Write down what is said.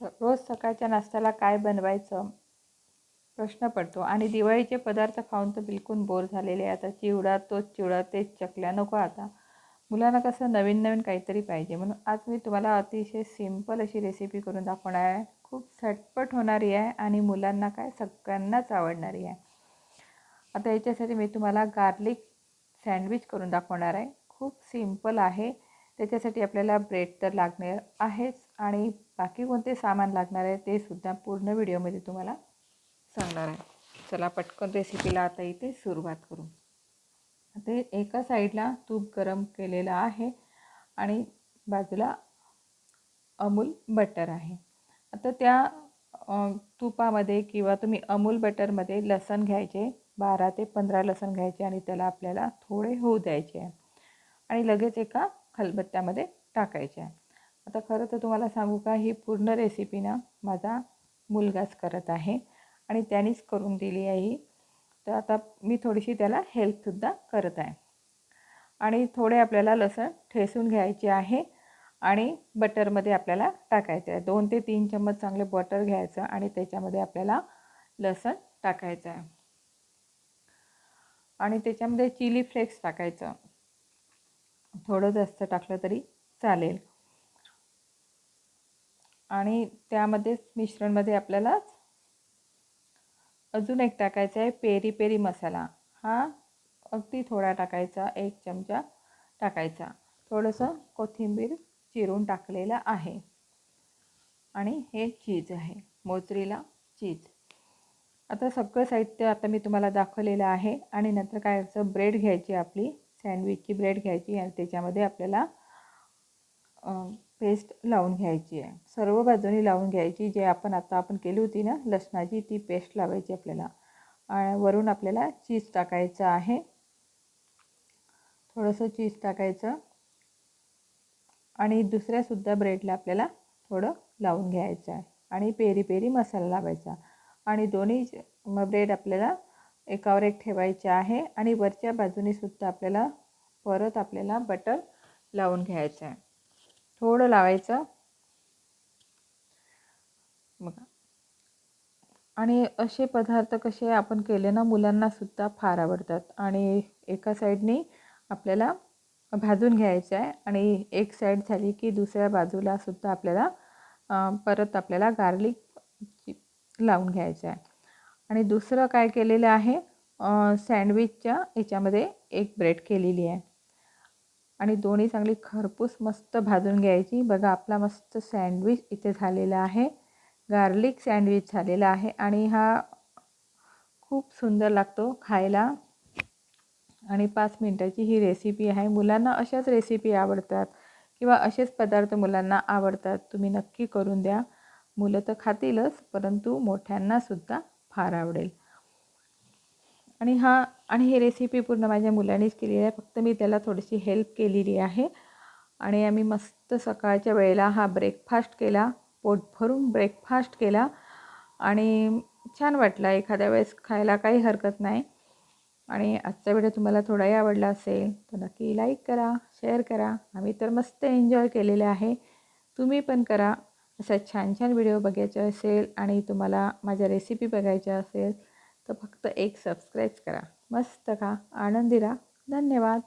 रोज सकाळच्या नाश्त्याला काय बनवायचं? प्रश्न पडतो. आणि दिवाळीचे पदार्थ खाऊन तर बिलकुल बोर झालेले आहे. आता चिवडा तोच चिवडा तेच चकल्या. नको आता. मुलांना कसं नवीन नवीन काहीतरी पाहिजे. म्हणून आज मी तुम्हाला अतिशय सिंपल अशी रेसिपी करून दाखवणार आहे. खूप झटपट होणारी आहे आणि मुलांना काय सगळ्यांनाच आवडणारी आहे. आता याच्यासाठी मी तुम्हाला गार्लिक सँडविच करून दाखवणार आहे. खूप सिंपल आहे. त्याच्यासाठी आपल्याला ब्रेड तर लागणार आहेच आणि बाकी कोणते सामान लागणार आहे ते सुद्धा पूर्ण व्हिडिओमध्ये तुम्हाला सांगणार आहे. चला पटकन रेसिपीला आता इथे सुरुवात करू. आता एका साईडला तूप गरम केलेलं आहे आणि बाजूला अमूल बटर आहे. आता त्या तुपामध्ये किंवा तुम्ही अमूल बटरमध्ये लसण घ्यायचे बारा ते पंधरा लसण घ्यायचे आणि त्याला आपल्याला थोडे होऊ द्यायचे आहे. आणि लगेच एका खलबत्त्यामध्ये टाकायचे आहे. आता खरं तर तुम्हाला सांगू का ही पूर्ण रेसिपी ना माझा मुलगाच करत आहे आणि त्यानेच करून दिली आहे ही. तर आता मी थोडीशी त्याला हेल्पसुद्धा करत आहे. आणि थोडे आपल्याला लसण ठेसून घ्यायचे आहे आणि बटरमध्ये आपल्याला टाकायचं आहे. दोन ते तीन चम्मच चांगले बटर घ्यायचं आणि त्याच्यामध्ये आपल्याला लसण टाकायचं आहे. आणि त्याच्यामध्ये चिली फ्लेक्स टाकायचं. थोडं जास्त टाकलं तरी चालेल. आणि त्यामध्येच मिश्रणमध्ये आपल्याला अजून एक टाकायचा आहे पेरी पेरी मसाला. हा अगदी थोडा टाकायचा एक चमचा टाकायचा. थोडंसं कोथिंबीर चिरून टाकलेलं आहे. आणि हे चीज आहे मोजरीला चीज. आता सगळं साहित्य आता मी तुम्हाला दाखवलेलं आहे. आणि नंतर काय असं ब्रेड घ्यायची आपली सँडविचची ब्रेड घ्यायची आणि त्याच्यामध्ये आपल्याला पेस्ट लावून घ्यायची आहे. सर्व बाजूनी लावून घ्यायची जे आपण आता आपण केली होती ना लसणाची ती पेस्ट लावायची आपल्याला. आणि वरून आपल्याला चीज टाकायचं आहे. थोडंसं चीज टाकायचं. आणि दुसऱ्यासुद्धा ब्रेडला आपल्याला थोडं लावून घ्यायचं आहे. आणि पेरी पेरी मसाला लावायचा. आणि दोन्ही ब्रेड आपल्याला एकावर एक ठेवायचे आहे आणि वरच्या बाजूने सुद्धा आपल्याला परत आपल्याला बटर लावून घ्यायचं आहे. थोडं लावायचं. बघा. आणि असे पदार्थ कसे आपण केले ना मुलांनासुद्धा फार आवडतात. आणि एका साईडनी आपल्याला भाजून घ्यायचं आहे आणि एक साईड झाली की दुसऱ्या बाजूला सुद्धा आपल्याला परत आपल्याला गार्लिक लावून घ्यायचं आहे. आणि दुसरं काय केलेलं आहे? सँडविचच्या याच्यामध्ये एक ब्रेड केलेली आहे. आणि दोन्ही चांगली खरपूस मस्त भाजून घ्यायची. बघा आपला मस्त सँडविच इथे झालेला आहे. गार्लिक सँडविच झालेला आहे आणि हा खूप सुंदर लागतो खायला. आणि पाच मिनटाची ही रेसिपी आहे. मुलांना अशाच रेसिपी आवडतात किंवा असेच पदार्थ मुलांना आवडतात तुम्ही नक्की करून द्या. मुलं तर खातीलच परंतु मोठ्यांनासुद्धा फार आवडेल. आणि हा आणि ही रेसिपी पूर्ण माझ्या मुलांनीच केलेली आहे. फक्त मी त्याला थोडीशी हेल्प केलेली आहे. आणि आम्ही मस्त सकाळच्या वेळेला हा ब्रेकफास्ट केला. पोट भरून ब्रेकफास्ट केला. आणि छान वाटला. एखाद्या वेळेस खायला काही हरकत नाही. आणि आजचा व्हिडिओ तुम्हाला थोडाही आवडला असेल तर नक्की लाईक करा शेअर करा. आम्ही तर मस्त एन्जॉय केलेले आहे. तुम्ही पण करा. असा छान छान व्हिडिओ बघायचा असेल आणि तुम्हाला माझ्या रेसिपी बघायच्या असेल तर फक्त एक सबस्क्राईब करा. मस्त का आनंदी राहा. धन्यवाद.